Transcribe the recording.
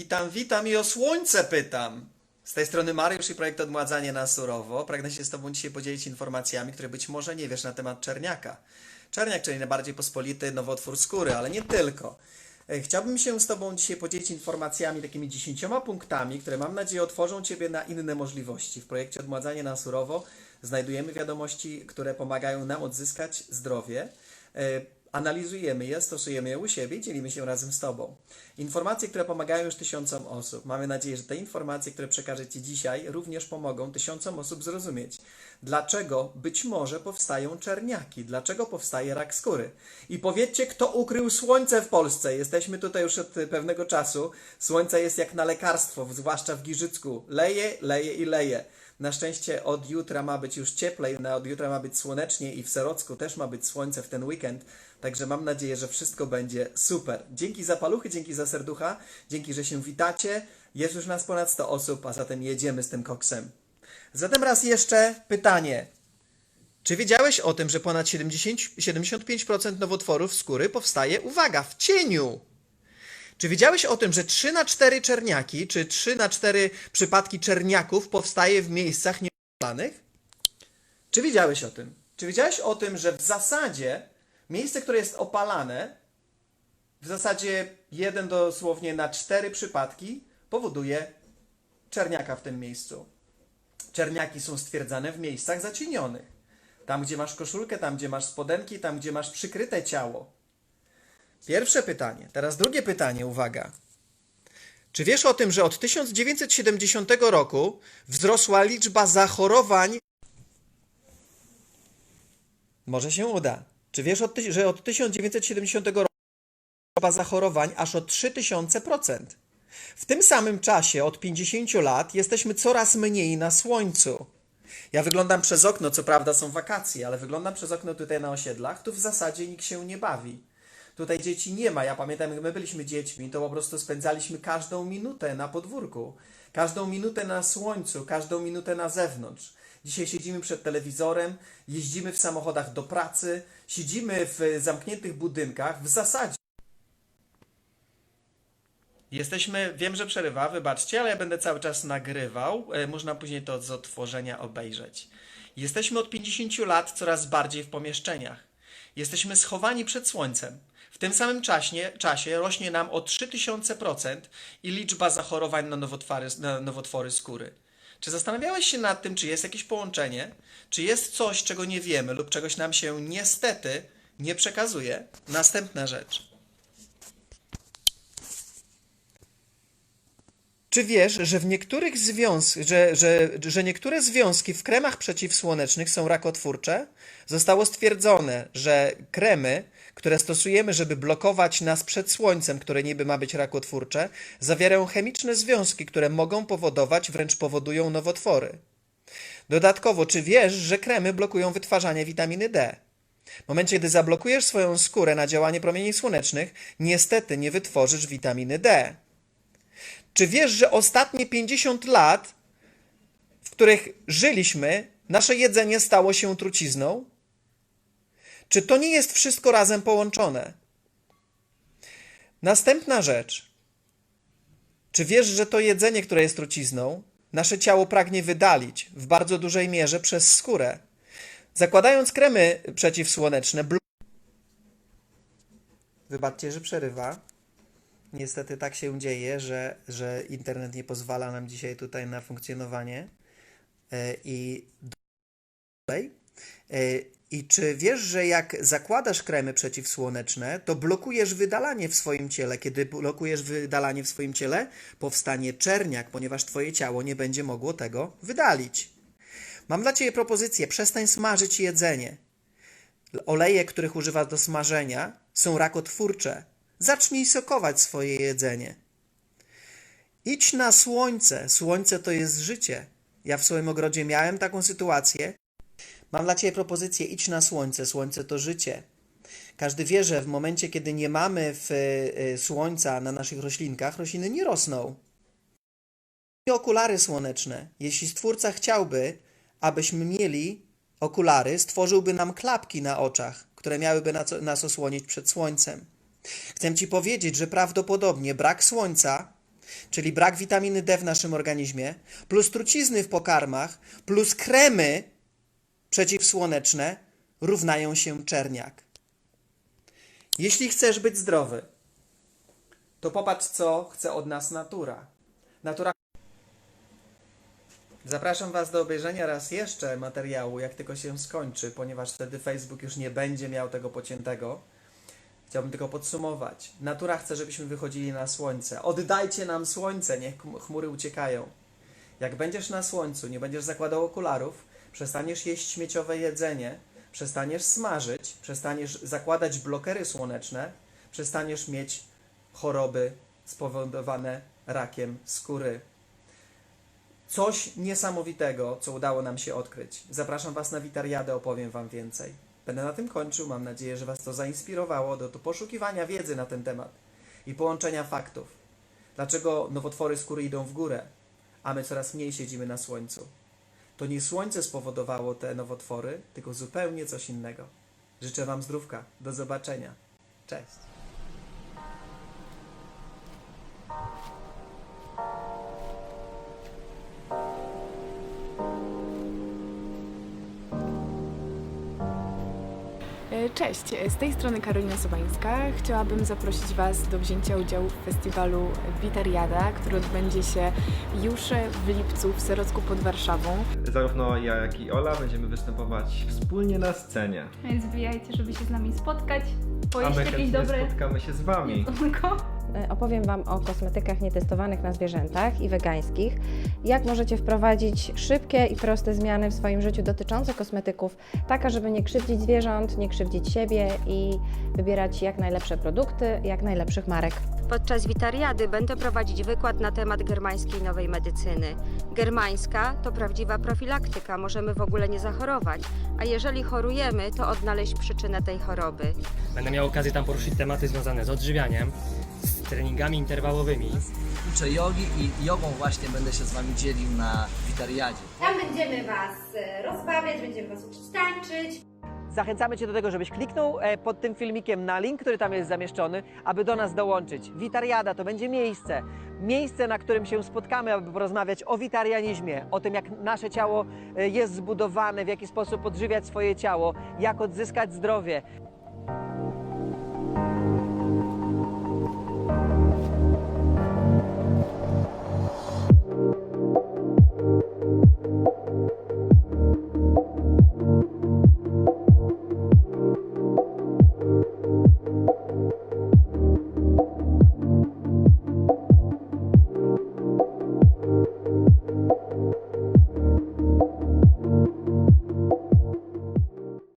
Witam, witam i o słońce pytam. Z tej strony Mariusz i projekt Odmładzanie na surowo. Pragnę się z Tobą dzisiaj podzielić informacjami, które być może nie wiesz na temat czerniaka. Czerniak, czyli najbardziej pospolity nowotwór skóry, ale nie tylko. E, Chciałbym się z Tobą dzisiaj podzielić informacjami, takimi dziesięcioma punktami, które mam nadzieję otworzą Ciebie na inne możliwości. W projekcie Odmładzanie na surowo znajdujemy wiadomości, które pomagają nam odzyskać zdrowie. Analizujemy je, stosujemy je u siebie i dzielimy się razem z Tobą. Informacje, które pomagają już tysiącom osób. Mamy nadzieję, że te informacje, które przekażę Ci dzisiaj, również pomogą tysiącom osób zrozumieć, dlaczego być może powstają czerniaki, dlaczego powstaje rak skóry. I powiedzcie, kto ukrył słońce w Polsce. Jesteśmy tutaj już od pewnego czasu. Słońce jest jak na lekarstwo, zwłaszcza w Giżycku. Leje, leje i leje. Na szczęście od jutra ma być już cieplej, od jutra ma być słonecznie i w Serocku też ma być słońce w ten weekend. Także mam nadzieję, że wszystko będzie super. Dzięki za paluchy, dzięki za serducha, dzięki, że się witacie. Jest już nas ponad 100 osób, a zatem jedziemy z tym koksem. Zatem raz jeszcze pytanie. Czy wiedziałeś o tym, że ponad 70, 75% nowotworów skóry powstaje, uwaga, w cieniu? Czy wiedziałeś o tym, że 3 na 4 czerniaki, czy 3 na 4 przypadki czerniaków powstaje w miejscach nieopalanych? Czy wiedziałeś o tym? Czy wiedziałeś o tym, że w zasadzie miejsce, które jest opalane, w zasadzie 1 dosłownie na 4 przypadki powoduje czerniaka w tym miejscu? Czerniaki są stwierdzane w miejscach zacienionych. Tam, gdzie masz koszulkę, tam, gdzie masz spodenki, tam, gdzie masz przykryte ciało. Pierwsze pytanie. Teraz drugie pytanie, uwaga. Czy wiesz o tym, że od 1970 roku wzrosła liczba zachorowań? Może się uda. Czy wiesz, od, że od 1970 roku liczba zachorowań aż o 3000%? W tym samym czasie, od 50 lat, jesteśmy coraz mniej na słońcu. Ja wyglądam przez okno, co prawda są wakacje, ale wyglądam przez okno tutaj na osiedlach, tu w zasadzie nikt się nie bawi. Tutaj dzieci nie ma. Ja pamiętam, jak my byliśmy dziećmi, to po prostu spędzaliśmy każdą minutę na podwórku, każdą minutę na słońcu, każdą minutę na zewnątrz. Dzisiaj siedzimy przed telewizorem, jeździmy w samochodach do pracy, siedzimy w zamkniętych budynkach. W zasadzie Jesteśmy, wiem, że przerywa, wybaczcie, ale ja będę cały czas nagrywał. E, Można później to z odtworzenia obejrzeć. Jesteśmy od 50 lat coraz bardziej w pomieszczeniach. Jesteśmy schowani przed słońcem. W tym samym czasie, czasie rośnie nam o 3000% i liczba zachorowań na nowotwory, na nowotwory skóry. Czy zastanawiałeś się nad tym, czy jest jakieś połączenie? Czy jest coś, czego nie wiemy lub czegoś nam się niestety nie przekazuje? Następna rzecz. Czy wiesz, że w niektórych związkach, że, że, że niektóre związki w kremach przeciwsłonecznych są rakotwórcze? Zostało stwierdzone, że kremy, które stosujemy, żeby blokować nas przed słońcem, które niby ma być rakotwórcze, zawierają chemiczne związki, które mogą powodować, wręcz powodują nowotwory. Dodatkowo, czy wiesz, że kremy blokują wytwarzanie witaminy D? W momencie, gdy zablokujesz swoją skórę na działanie promieni słonecznych, niestety nie wytworzysz witaminy D. Czy wiesz, że ostatnie 50 lat, w których żyliśmy, nasze jedzenie stało się trucizną? Czy to nie jest wszystko razem połączone? Następna rzecz. Czy wiesz, że to jedzenie, które jest trucizną, nasze ciało pragnie wydalić w bardzo dużej mierze przez skórę? Zakładając kremy przeciwsłoneczne, Wybaczcie, że przerywa. Niestety tak się dzieje, że, że internet nie pozwala nam dzisiaj tutaj na funkcjonowanie. E, I. E, I czy wiesz, że jak zakładasz kremy przeciwsłoneczne, to blokujesz wydalanie w swoim ciele. Kiedy blokujesz wydalanie w swoim ciele, powstanie czerniak, ponieważ twoje ciało nie będzie mogło tego wydalić. Mam dla ciebie propozycję: przestań smażyć jedzenie. Oleje, których używasz do smażenia, są rakotwórcze. Zacznij sokować swoje jedzenie. Idź na słońce. Słońce to jest życie. Ja w swoim ogrodzie miałem taką sytuację. Mam dla Ciebie propozycję: idź na słońce. Słońce to życie. Każdy wie, że w momencie, kiedy nie mamy w, y, słońca na naszych roślinkach, rośliny nie rosną. I okulary słoneczne. Jeśli Stwórca chciałby, abyśmy mieli okulary, stworzyłby nam klapki na oczach, które miałyby nas osłonić przed słońcem. Chcę Ci powiedzieć, że prawdopodobnie brak słońca czyli brak witaminy D w naszym organizmie, plus trucizny w pokarmach, plus kremy przeciwsłoneczne równają się czerniak. Jeśli chcesz być zdrowy, to popatrz, co chce od nas natura. Natura. Zapraszam Was do obejrzenia raz jeszcze materiału, jak tylko się skończy, ponieważ wtedy Facebook już nie będzie miał tego pociętego. Chciałbym tylko podsumować. Natura chce, żebyśmy wychodzili na słońce. Oddajcie nam słońce, niech chm- chmury uciekają. Jak będziesz na słońcu, nie będziesz zakładał okularów, przestaniesz jeść śmieciowe jedzenie, przestaniesz smażyć, przestaniesz zakładać blokery słoneczne, przestaniesz mieć choroby spowodowane rakiem skóry. Coś niesamowitego, co udało nam się odkryć. Zapraszam Was na Witariadę, opowiem Wam więcej. Będę na tym kończył. Mam nadzieję, że Was to zainspirowało do, do poszukiwania wiedzy na ten temat i połączenia faktów. Dlaczego nowotwory skóry idą w górę, a my coraz mniej siedzimy na słońcu? To nie słońce spowodowało te nowotwory, tylko zupełnie coś innego. Życzę Wam zdrówka. Do zobaczenia. Cześć. Cześć, z tej strony Karolina Sobańska. Chciałabym zaprosić Was do wzięcia udziału w festiwalu Witariada, który odbędzie się już w lipcu w Serocku pod Warszawą. Zarówno ja, jak i Ola będziemy występować wspólnie na scenie. Więc wbijajcie, żeby się z nami spotkać, A pojeść my jakieś chętnie dobre spotkamy się z Wami. jedzonko. E, Opowiem Wam o kosmetykach nietestowanych na zwierzętach i wegańskich. Jak możecie wprowadzić szybkie i proste zmiany w swoim życiu dotyczące kosmetyków, taka, żeby nie krzywdzić zwierząt, nie krzywdzić siebie i wybierać jak najlepsze produkty, jak najlepszych marek. Podczas witariady będę prowadzić wykład na temat germańskiej nowej medycyny. Germańska to prawdziwa profilaktyka, możemy w ogóle nie zachorować, a jeżeli chorujemy, to odnaleźć przyczynę tej choroby. Będę miał okazję tam poruszyć tematy związane z odżywianiem, z treningami interwałowymi, uczę jogi i jogą właśnie będę się z Wami dzielił na witariadzie. Tam będziemy Was e, rozbawiać, będziemy Was uczyć tańczyć. Zachęcamy Cię do tego, żebyś kliknął e, pod tym filmikiem na link, który tam jest zamieszczony, aby do nas dołączyć. Witariada to będzie miejsce, miejsce, na którym się spotkamy, aby porozmawiać o witarianizmie, o tym, jak nasze ciało e, jest zbudowane, w jaki sposób odżywiać swoje ciało, jak odzyskać zdrowie.